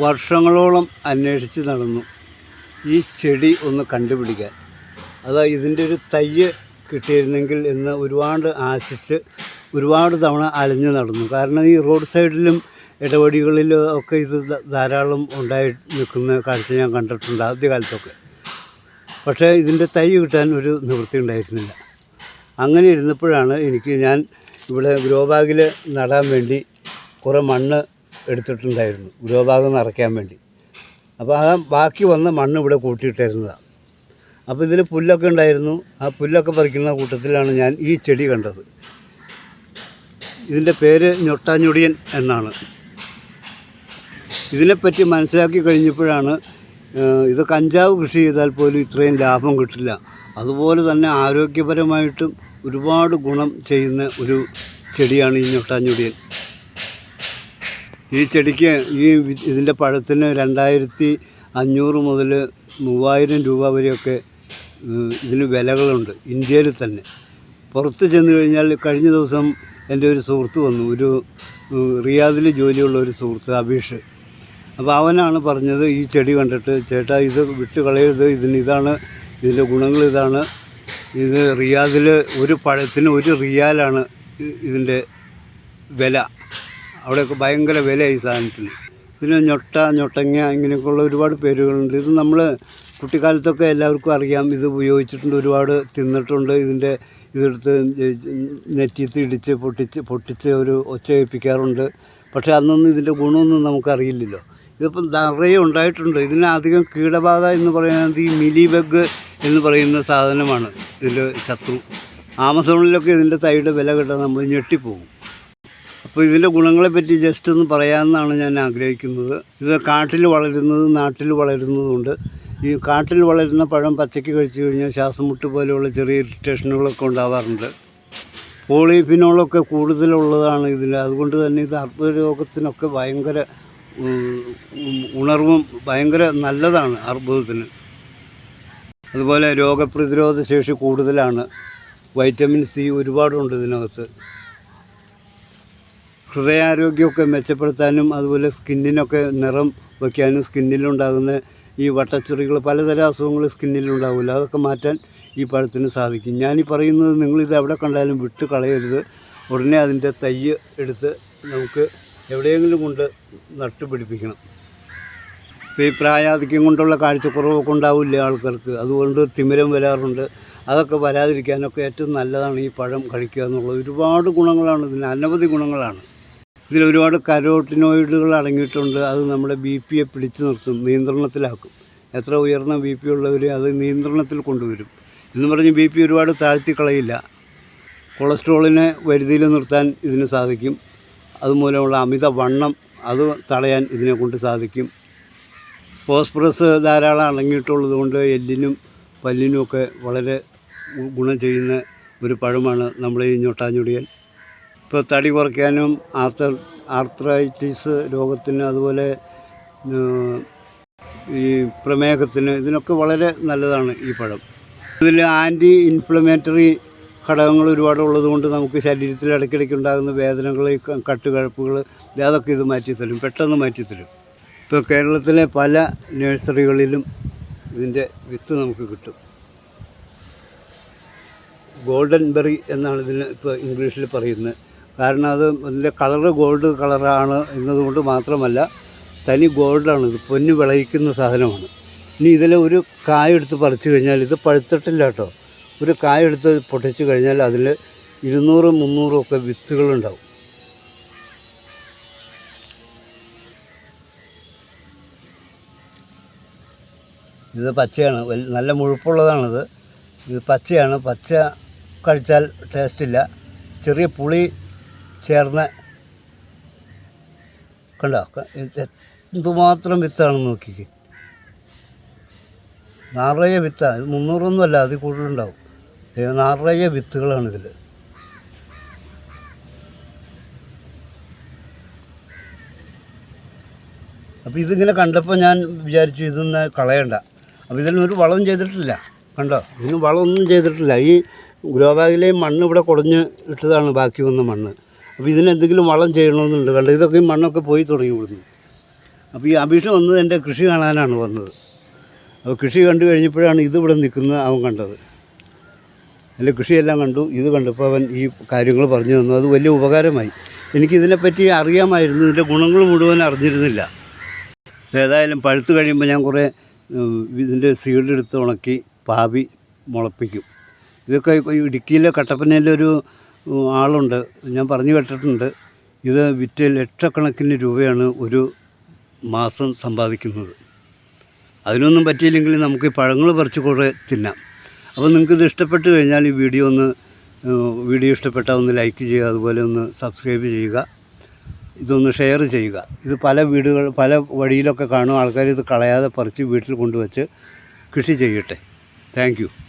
വർഷങ്ങളോളം അന്വേഷിച്ച് നടന്നു. ഈ ചെടി ഒന്ന് കണ്ടുപിടിക്കാൻ. അതാ ഇതിന്റെ ഒരു തയ്യ് കിട്ടിയിരുന്നെങ്കിൽ എന്ന് ഒരുപാട് ആശിച്ച് ഒരുപാട് തവണ അലഞ്ഞു നടന്നു. കാരണം ഈ റോഡ് സൈഡിലും ഇടവഴികളിലും ഒക്കെ ഇത് ധാരാളം ഉണ്ടായി നിൽക്കുന്ന കാഴ്ച ഞാൻ കണ്ടിട്ടുണ്ട് ആദ്യകാലത്തൊക്കെ. പക്ഷേ ഇതിന്റെ തൈ കിട്ടാൻ ഒരു നിവൃത്തി ഉണ്ടായിരുന്നില്ല. അങ്ങനെ ഇരുന്നപ്പോഴാണ് എനിക്ക് ഞാൻ ഇവിടെ ഗ്രോ ബാഗിൽ നടാൻ വേണ്ടി കുറേ മണ്ണ് എടുത്തിട്ടുണ്ടായിരുന്നു. ഗൃഹഭാഗം നിറയ്ക്കാൻ വേണ്ടി. അപ്പോൾ ആ ബാക്കി വന്ന മണ്ണ് ഇവിടെ കൂട്ടിയിട്ടായിരുന്നതാണ് അപ്പോൾ ഇതിൽ പുല്ലൊക്കെ ഉണ്ടായിരുന്നു. ആ പുല്ലൊക്കെ പറിക്കുന്ന കൂട്ടത്തിലാണ് ഞാൻ ഈ ചെടി കണ്ടത്. ഇതിന്റെ പേര് ഞൊട്ടാഞ്ഞൊടിയൻ എന്നാണ്. ഇതിനെപ്പറ്റി മനസ്സിലാക്കി കഴിഞ്ഞപ്പോഴാണ് ഇത് കഞ്ചാവ് കൃഷി ചെയ്താൽ പോലും ഇത്രയും ലാഭം കിട്ടില്ല. അതുപോലെ തന്നെ ആരോഗ്യപരമായിട്ടും ഒരുപാട് ഗുണം ചെയ്യുന്ന ഒരു ചെടിയാണ് ഈ ഞൊട്ടാഞ്ഞൊടിയൻ. ഈ ചെടിക്ക് ഈ ഇതിന്റെ പഴത്തിന് രണ്ടായിരത്തി അഞ്ഞൂറ് മുതൽ മൂവായിരം രൂപ വരെയൊക്കെ ഇതിന് വിലകളുണ്ട് ഇന്ത്യയിൽ തന്നെ. പുറത്ത് ചെന്ന് കഴിഞ്ഞാൽ കഴിഞ്ഞ ദിവസം എന്റെ ഒരു സുഹൃത്ത് വന്നു ഒരു റിയാദിൽ ജോലിയുള്ള ഒരു സുഹൃത്ത് അബീഷ്. അപ്പോൾ അവനാണ് പറഞ്ഞത് ഈ ചെടി കണ്ടിട്ട് ചേട്ടാ ഇത് വിട്ട് കളയരുത് ഇതിന് ഇതാണ് ഇതിന്റെ ഗുണങ്ങൾ ഇതാണ്. ഇത് റിയാദിൽ ഒരു പഴത്തിന് ഒരു റിയാലാണ് ഇതിന്റെ വില. അവിടെയൊക്കെ ഭയങ്കര വിലയായി സാധനത്തിന്. ഇതിന് ഞൊട്ട ഞൊട്ടങ്ങ ഇങ്ങനെയൊക്കെയുള്ള ഒരുപാട് പേരുകളുണ്ട്. ഇത് നമ്മൾ കുട്ടിക്കാലത്തൊക്കെ എല്ലാവർക്കും അറിയാം. ഇത് ഉപയോഗിച്ചിട്ടുണ്ട് ഒരുപാട് തിന്നിട്ടുണ്ട്. ഇതിന്റെ ഇതെടുത്ത് നെറ്റിത്ത് ഇടിച്ച് പൊട്ടിച്ച് പൊട്ടിച്ച് ഒരു ഒച്ച കേൾപ്പിക്കാറുണ്ട് പക്ഷേ അന്നൊന്നും ഇതിന്റെ ഗുണമൊന്നും നമുക്കറിയില്ലല്ലോ. ഇതിപ്പം നിറയെ ഉണ്ടായിട്ടുണ്ട്. ഇതിന് അധികം കീടബാധ എന്ന് പറയുന്നത് ഈ മിലി ബഗ് എന്ന് പറയുന്ന സാധനമാണ്. ഇതിന്റെ ശത്രു. ആമസോണിലൊക്കെ ഇതിന്റെ തൈയുടെ വില കിട്ടാൻ നമ്മൾ ഞെട്ടിപ്പോകും അപ്പോൾ ഇതിന്റെ ഗുണങ്ങളെ പറ്റി ജസ്റ്റ് ഒന്ന് പറയാമെന്നാണ് ഞാൻ ആഗ്രഹിക്കുന്നത്. ഇത് കാട്ടിൽ വളരുന്നത് നാട്ടിൽ വളരുന്നതുകൊണ്ട്. ഈ കാട്ടിൽ വളരുന്ന പഴം പച്ചയ്ക്ക് കഴിച്ചു കഴിഞ്ഞാൽ ശ്വാസം മുട്ട് പോലെയുള്ള ചെറിയ ഇറിറ്റേഷനുകളൊക്കെ ഉണ്ടാവാറുണ്ട്. പോളിഫിനോളൊക്കെ കൂടുതലുള്ളതാണ് ഇതിൽ. അതുകൊണ്ട് തന്നെ ഇത് അർബുദരോഗത്തിനൊക്കെ ഭയങ്കര ഉണർവും ഭയങ്കര നല്ലതാണ് അർബുദത്തിന്. അതുപോലെ രോഗപ്രതിരോധ ശേഷി കൂടുതലാണ്. വൈറ്റമിൻ സി ഒരുപാടുണ്ട് ഇതിനകത്ത്. ഹൃദയാരോഗ്യമൊക്കെ മെച്ചപ്പെടുത്താനും അതുപോലെ സ്കിന്നിനൊക്കെ നിറം വയ്ക്കാനും സ്കിന്നിലുണ്ടാകുന്ന ഈ വട്ടച്ചുറികൾ പലതരം അസുഖങ്ങൾ സ്കിന്നിലുണ്ടാവില്ല അതൊക്കെ മാറ്റാൻ ഈ പഴത്തിന് സാധിക്കും. ഞാനീ പറയുന്നത് നിങ്ങളിത് എവിടെ കണ്ടാലും വിട്ട് കളയരുത്. ഉടനെ അതിന്റെ തയ്യ് എടുത്ത് നമുക്ക് എവിടെയെങ്കിലും കൊണ്ട് നട്ടുപിടിപ്പിക്കണം ഈ പ്രായാധിക്യം കൊണ്ടുള്ള കാഴ്ചക്കുറവൊക്കെ ഉണ്ടാവില്ല ആൾക്കാർക്ക്? അതുകൊണ്ട് തിമിരം വരാറുണ്ട്. അതൊക്കെ വരാതിരിക്കാനൊക്കെ ഏറ്റവും നല്ലതാണ് ഈ പഴം കഴിക്കുക എന്നുള്ളത്. ഒരുപാട് ഗുണങ്ങളാണ് ഇതിന്. അനവധി ഗുണങ്ങളാണ്. ഇതിൽ ഒരുപാട് കരോട്ടിനോയിഡുകൾ അടങ്ങിയിട്ടുണ്ട്. അത് നമ്മുടെ ബി പിയെ പിടിച്ചു നിർത്തും നിയന്ത്രണത്തിലാക്കും. എത്ര ഉയർന്ന ബി പി ഉള്ളവർ അത് നിയന്ത്രണത്തിൽ കൊണ്ടുവരും. എന്ന് പറഞ്ഞ് ബി പി ഒരുപാട് താഴ്ത്തി കളയില്ല കൊളസ്ട്രോളിനെ വരുതിയിൽ നിർത്താൻ ഇതിന് സാധിക്കും. അതുമൂലമുള്ള അമിത വണ്ണം അത് തടയാൻ ഇതിനെ കൊണ്ട് സാധിക്കും. ഫോസ്ഫറസ് ധാരാളം അടങ്ങിയിട്ടുള്ളത് കൊണ്ട് എല്ലിനും പല്ലിനുമൊക്കെ വളരെ ഗുണം ചെയ്യുന്ന ഒരു പഴമാണ് നമ്മുടെ ഈ ഞൊട്ടാഞ്ഞൊടിയൻ ഇപ്പോൾ തടി കുറയ്ക്കാനും ആർത്ത ആർത്രൈറ്റിസ് രോഗത്തിന് അതുപോലെ ഈ പ്രമേഹത്തിന് ഇതിനൊക്കെ വളരെ നല്ലതാണ് ഈ പഴം. ഇതിൽ ആന്റി ഇൻഫ്ലമേറ്ററി ഘടകങ്ങൾ ഒരുപാട് ഉള്ളതുകൊണ്ട് നമുക്ക് ശരീരത്തിൽ ഇടയ്ക്കിടയ്ക്ക് ഉണ്ടാകുന്ന വേദനകൾ കട്ടുകഴപ്പുകൾ അതൊക്കെ ഇത് മാറ്റിത്തരും പെട്ടെന്ന് മാറ്റിത്തരും ഇപ്പോൾ കേരളത്തിലെ പല നഴ്സറികളിലും ഇതിന്റെ വിത്ത് നമുക്ക് കിട്ടും. ഗോൾഡൻ ബെറി എന്നാണ് ഇതിന് ഇപ്പോൾ ഇംഗ്ലീഷിൽ പറയുന്നത്. കാരണം അത് അതിന്റെ കളറ് ഗോൾഡ് കളറാണ് എന്നതുകൊണ്ട് മാത്രമല്ല തനി ഗോൾഡാണ് ഇത് പൊന്നു വിളയിക്കുന്ന സാധനമാണ്. ഇനി ഇതിൽ ഒരു കായ എടുത്ത് പറിച്ചു കഴിഞ്ഞാൽ ഇത് പഴുത്തിട്ടില്ല കേട്ടോ. ഒരു കായ എടുത്ത് പൊട്ടിച്ചു കഴിഞ്ഞാൽ അതിൽ ഇരുന്നൂറ് മുന്നൂറും ഒക്കെ വിത്തുകളുണ്ടാവും. ഇത് പച്ചയാണ് നല്ല മുഴുപ്പുള്ളതാണിത്. ഇത് പച്ചയാണ് പച്ച കഴിച്ചാൽ ടേസ്റ്റില്ല ചെറിയ പുളി ചേർന്ന കണ്ടോ? എന്തുമാത്രം വിത്താണെന്ന് നോക്കിക്ക്. നിറയെ വിത്താണ് മുന്നൂറൊന്നും അല്ല അതിൽ കൂടുതലുണ്ടാവും. നാറയ നിറയെ വിത്തുകളാണ് ഇതിൽ അപ്പോൾ ഇതിങ്ങനെ കണ്ടപ്പോൾ ഞാൻ വിചാരിച്ചു ഇതൊന്ന് കളയണ്ട. അപ്പോൾ ഇതിനൊരു വളവും ചെയ്തിട്ടില്ല കണ്ടോ? ഇതിന് വളമൊന്നും ചെയ്തിട്ടില്ല. ഈ ഗ്രോ ബാഗിലെയും മണ്ണ് ഇവിടെ കുടഞ്ഞ് ഇട്ടതാണ് ബാക്കി വന്ന മണ്ണ്. അപ്പോൾ ഇതിനെന്തെങ്കിലും വളം ചെയ്യണമെന്നുണ്ട്. കണ്ടോ ഇതൊക്കെ മണ്ണൊക്കെ പോയി തുടങ്ങി കൊടുക്കുന്നു അപ്പോൾ ഈ അഭീഷ് വന്നത് എന്റെ കൃഷി കാണാനാണ് വന്നത്. അപ്പോൾ കൃഷി കണ്ടു കഴിഞ്ഞപ്പോഴാണ് ഇതിവിടെ നിൽക്കുന്നത് അവൻ കണ്ടത്. എന്റെ കൃഷിയെല്ലാം കണ്ടു. ഇത് കണ്ടപ്പോൾ അവൻ ഈ കാര്യങ്ങൾ പറഞ്ഞു തന്നു. അത് വലിയ ഉപകാരമായി. എനിക്കിതിനെപ്പറ്റി അറിയാമായിരുന്നു. ഇതിന്റെ ഗുണങ്ങൾ മുഴുവൻ അറിഞ്ഞിരുന്നില്ല. ഏതായാലും പഴുത്ത് കഴിയുമ്പോൾ ഞാൻ കുറേ ഇതിന്റെ സീഡ് എടുത്ത് ഉണക്കി പാവി മുളപ്പിക്കും. ഇതൊക്കെ ഇടുക്കിയിലെ കട്ടപ്പനയിലെ ഒരു ഉം, ആളുണ്ട്. ഞാൻ പറഞ്ഞു കേട്ടിട്ടുണ്ട്. ഇത് വിറ്റ് ലക്ഷക്കണക്കിന് രൂപയാണ് ഒരു മാസം സമ്പാദിക്കുന്നത്. അതിനൊന്നും പറ്റിയില്ലെങ്കിൽ നമുക്ക് ഈ പഴങ്ങൾ പറിച്ച് കുറേ തിന്നാം. അപ്പോൾ നിങ്ങൾക്ക് ഇത് ഇഷ്ടപ്പെട്ട് കഴിഞ്ഞാൽ ഈ വീഡിയോ ഒന്ന് വീഡിയോ ഇഷ്ടപ്പെട്ടാൽ ഒന്ന് ലൈക്ക് ചെയ്യുക അതുപോലെ ഒന്ന് സബ്സ്ക്രൈബ് ചെയ്യുക. ഇതൊന്ന് ഷെയർ ചെയ്യുക. ഇത് പല വീടുകൾ പല വഴിയിലൊക്കെ കാണും. ആൾക്കാർ ഇത് കളയാതെ പറിച്ച് വീട്ടിൽ കൊണ്ടുവച്ച് കൃഷി ചെയ്യട്ടെ. താങ്ക്